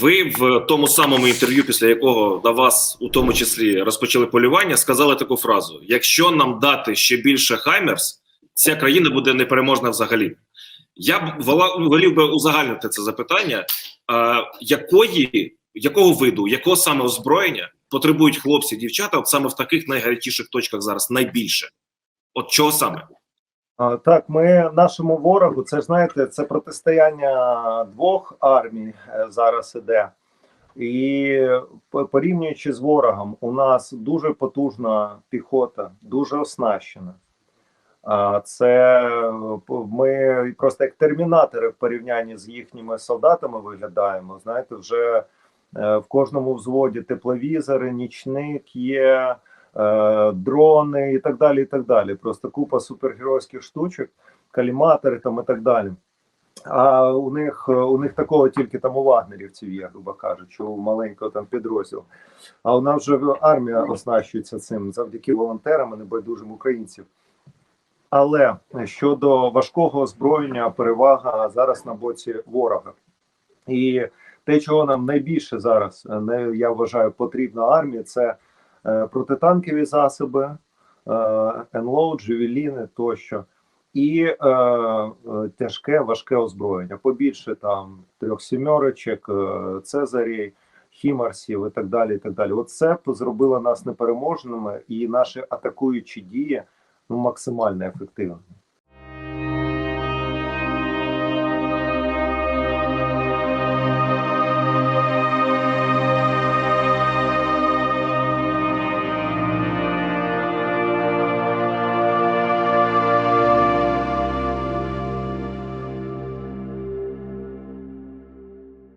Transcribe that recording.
Ви в тому самому інтерв'ю, після якого на вас у тому числі розпочали полювання, сказали таку фразу: якщо нам дати ще більше Хаймерс, ця країна буде непереможна взагалі. Я б волів би узагальнити це запитання, а, якої, якого виду, якого саме озброєння потребують хлопці, дівчата, от саме в таких найгарячіших точках зараз найбільше? От чого саме? Так, ми нашому ворогу, це знаєте, це протистояння двох армій е, зараз іде. І порівнюючи з ворогом, у нас дуже потужна піхота, дуже оснащена. Це ми просто як термінатори в порівнянні з їхніми солдатами виглядаємо. Знаєте, вже е, в кожному взводі тепловізори, нічник є, дрони і так далі. і так далі. Просто купа супергеройських штучок, каліматори там і так далі. А у них е, у них такого тільки там у вагнерівців є, грубо кажучи, у маленького там підрозділу. А у нас вже армія оснащується цим завдяки волонтерам і небайдужим українців. Але щодо важкого озброєння, перевага зараз на боці ворога. І те, чого нам найбільше зараз е, не я вважаю потрібна армії, це е, протитанкові засоби, е, НЛО, джевеліни тощо, і е, е, тяжке важке озброєння. Побільше там трьох сімерочок, е, Цезарій, Хімарсів і так далі. І так далі. Оце зробило нас непереможними, і наші атакуючі дії ну максимально ефективними.